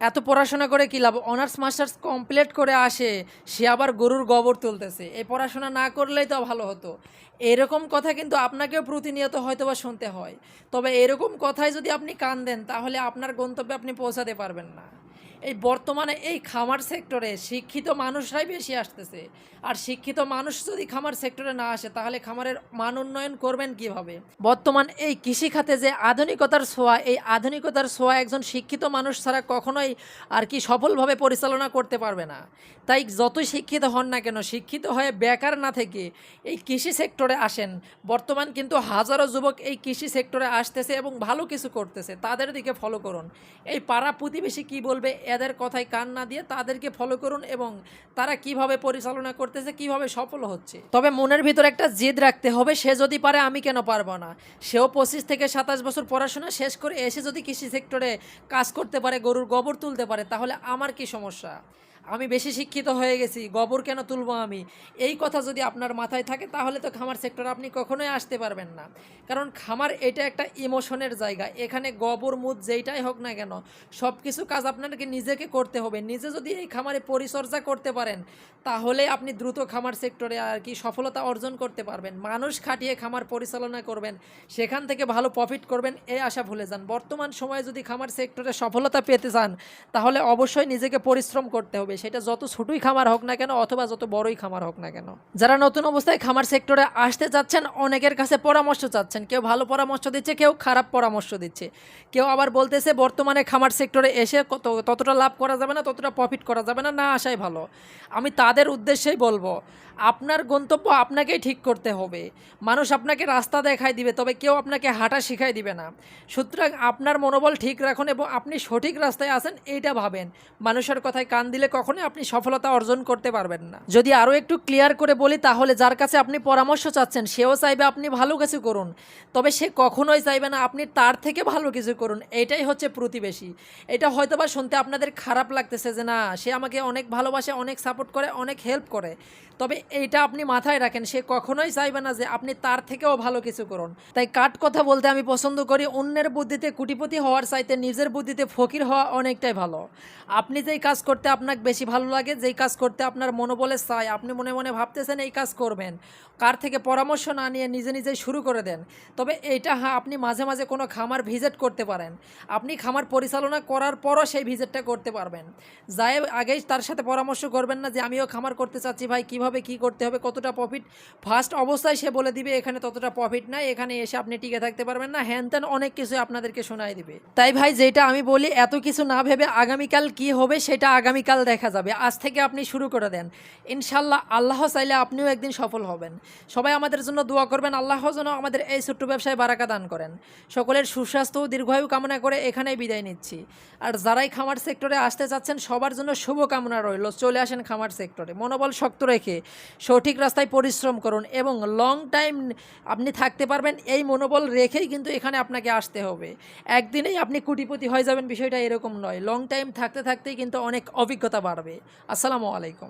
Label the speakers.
Speaker 1: এত পড়াশোনা করে কী লাভ? অনার্স মাস্টার্স কমপ্লিট করে আসে, সে আবার গরুর গোবর তুলতেছে। এই পড়াশোনা না করলেই তো ভালো হতো। এরকম কথা কিন্তু আপনাকেও প্রতিনিয়ত হয়তো বা শুনতে হয়। তবে এরকম কথায় যদি আপনি কান দেন, তাহলে আপনার গন্তব্যে আপনি পৌঁছাতে পারবেন না। এই বর্তমানে এই খামার সেক্টরে শিক্ষিত মানুষরাই বেশি আসতেছে। আর শিক্ষিত মানুষ যদি খামার সেক্টরে না আসে, তাহলে খামারের মান উন্নয়ন করবেন কীভাবে? বর্তমান এই কৃষিখাতে যে আধুনিকতার ছোঁয়া, এই আধুনিকতার ছোঁয়া একজন শিক্ষিত মানুষ ছাড়া কখনোই আর কি সফলভাবে পরিচালনা করতে পারবে না। তাই যতই শিক্ষিত হন না কেন, শিক্ষিত হয়ে বেকার না থেকে এই কৃষি সেক্টরে আসেন। বর্তমান কিন্তু হাজারো যুবক এই কৃষি সেক্টরে আসতেছে এবং ভালো কিছু করতেছে। তাদের দিকে ফলো করুন। এই পাড়া প্রতিবেশী কি বলবে এদের কথায় কান না দিয়ে তাদেরকে ফলো করুন এবং তারা কীভাবে পরিচালনা করতেছে, কীভাবে সফল হচ্ছে। তবে মনের ভিতর একটা জেদ রাখতে হবে, সে যদি পারে আমি কেন পারব না? সেও পঁচিশ থেকে সাতাশ বছর পড়াশোনা শেষ করে এসে যদি কৃষি সেক্টরে কাজ করতে পারে, গরুর গোবর তুলতে পারে, তাহলে আমার কি সমস্যা? আমি বেশি শিক্ষিত হয়ে গেছি, গোবর কেন তুলবো আমি? এই কথা যদি আপনার মাথায় থাকে, তাহলে তো খামার সেক্টরে আপনি কখনোই আসতে পারবেন না। কারণ খামার এটা একটা ইমোশনের জায়গা। এখানে গোবর, মুদ যেইটাই হোক না কেন সব কিছু কাজ আপনাকে নিজেকে করতে হবে। নিজে যদি এই খামারে পরিচর্যা করতে পারেন, তাহলে আপনি দ্রুত খামার সেক্টরে আর কি সফলতা অর্জন করতে পারবেন। মানুষ খাটিয়ে খামার পরিচালনা করবেন, সেখান থেকে ভালো প্রফিট করবেন এই আশা ভুলে যান। বর্তমান সময়ে যদি খামার সেক্টরে সফলতা পেতে চান, তাহলে অবশ্যই নিজেকে পরিশ্রম করতে হবে। সেটা যত ছোটই খামার হোক না কেন অথবা যত বড়ই খামার হোক না কেন। যারা নতুন অবস্থায় খামার সেক্টরে আসতে যাচ্ছেন অনেকের কাছে পরামর্শ চাচ্ছেন। কেউ ভালো পরামর্শ দিচ্ছে, কেউ খারাপ পরামর্শ দিচ্ছে। কেউ আবার বলতেছে, বর্তমানে খামার সেক্টরে এসে ততটা লাভ করা যাবে না, ততটা প্রফিট করা যাবে না। না আসাই ভালো। আমি তাদের উদ্দেশ্যেই বলব, আপনার গন্তব্য আপনাকেই ঠিক করতে হবে। মানুষ আপনাকে রাস্তা দেখাই দিবে, তবে কেউ আপনাকে হাঁটা শিখাই দিবে না। সুতরাং আপনার মনোবল ঠিক রাখুন এবং আপনি সঠিক রাস্তায় আসেন এইটা ভাবেন। মানুষের কথায় কান দিলে কখনোই আপনি সফলতা অর্জন করতে পারবেন না। যদি আরও একটু ক্লিয়ার করে বলি, তাহলে যার কাছে আপনি পরামর্শ চাচ্ছেন, সেও চাইবে আপনি ভালো কিছু করুন। তবে সে কখনোই চাইবে না আপনি তার থেকে ভালো কিছু করুন। এটাই হচ্ছে প্রতিবেশী। এটা হয়তোবা শুনতে আপনাদের খারাপ লাগতেছে যে, না, সে আমাকে অনেক ভালোবাসে, অনেক সাপোর্ট করে, অনেক হেল্প করে। তবে এইটা আপনি মাথায় রাখেন, সে কখনোই চাইবে না যে আপনি তার থেকেও ভালো কিছু করুন। তাই কাট কথা বলতে আমি পছন্দ করি, অন্যের বুদ্ধিতে কুটিপতি হওয়ার চাইতে নিজের বুদ্ধিতে ফকির হওয়া অনেকটাই ভালো। আপনি যেই কাজ করতে আপনাকে বেশি ভালো লাগে যেই কাজ করতে আপনার মনোবলে চায়। আপনি মনে মনে ভাবতেছেন এই কাজ করবেন। কার থেকে পরামর্শ না নিয়ে নিজে নিজেই শুরু করে দেন। তবে এইটা হ্যাঁ আপনি মাঝে মাঝে কোনো খামার ভিজিট করতে পারেন। আপনি খামার পরিচালনা করার পরও সেই ভিজিটটা করতে পারবেন। যাই আগেই তার সাথে পরামর্শ করবেন না যে, আমিও খামার করতে চাচ্ছি ভাই, কীভাবে কি করতে হবে? কতটা প্রফিট ফার্স্ট অবস্থায় সে বলে দিবে, এখানে ততটা প্রফিট নাই, এখানে এসে আপনি টিকে থাকতে পারবেন না। হ্যান ত্যান অনেক কিছু আপনাদেরকে শোনাই দিবে। তাই ভাই, যেটা আমি বলি, এত কিছু না ভেবে আগামীকাল কি হবে, সেটা আগামীকাল দেখা যাবে। আজ থেকে আপনি শুরু করে দেন। ইনশাল্লাহ আল্লাহ চাইলে আপনিও একদিন সফল হবেন। সবাই আমাদের জন্য দোয়া করবেন। আল্লাহ যেন আমাদের এই ছোট্ট ব্যবসায় বারাকা দান করেন। সকলের সুস্বাস্থ্য ও দীর্ঘায়ু কামনা করে এখানেই বিদায় নিচ্ছি। আর যারাই খামার সেক্টরে আসতে চাচ্ছেন, সবার জন্য শুভ কামনা রইল। চলে আসেন খামার সেক্টরে। মনোবল শক্ত রেখে সঠিক রাস্তায় পরিশ্রম করুন এবং লং টাইম আপনি থাকতে পারবেন, এই মনোবল রেখেই কিন্তু এখানে আপনাকে আসতে হবে। একদিনেই আপনি কোটিপতি হয়ে যাবেন, বিষয়টা এরকম নয়। লং টাইম থাকতে থাকতেই কিন্তু অনেক অভিজ্ঞতা বাড়বে। আসসালামু আলাইকুম।